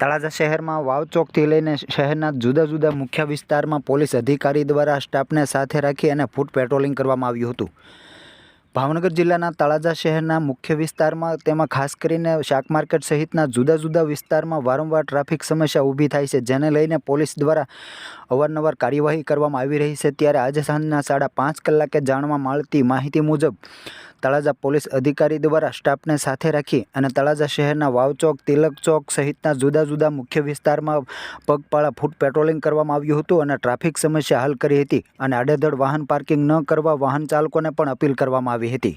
તળાજા શહેરમાં વાવ ચોકથી લઈને શહેરના જુદા જુદા મુખ્ય વિસ્તારમાં પોલીસ અધિકારી દ્વારા સ્ટાફને સાથે રાખી અને ફૂટ પેટ્રોલિંગ કરવામાં આવ્યું હતું. ભાવનગર જિલ્લાના તળાજા શહેરના મુખ્ય વિસ્તારમાં તેમાં ખાસ કરીને શાક માર્કેટ સહિતના જુદા જુદા વિસ્તારમાં વારંવાર ટ્રાફિક સમસ્યા ઊભી થાય છે, જેને લઈને પોલીસ દ્વારા અવારનવાર કાર્યવાહી કરવામાં આવી રહી છે. ત્યારે આજે સાંજના સાડા પાંચ કલાકે જાણવા મળતી માહિતી મુજબ તળાજા પોલીસ અધિકારી દ્વારા સ્ટાફને સાથે રાખી અને તળાજા શહેરના વાવ ચોક, તિલક ચોક સહિતના જુદા જુદા મુખ્ય વિસ્તારમાં પગપાળા ફૂટ પેટ્રોલિંગ કરવામાં આવ્યું હતું અને ટ્રાફિક સમસ્યા હલ કરી હતી અને આડેધડ વાહન પાર્કિંગ ન કરવા વાહન ચાલકોને પણ અપીલ કરવામાં આવી હતી.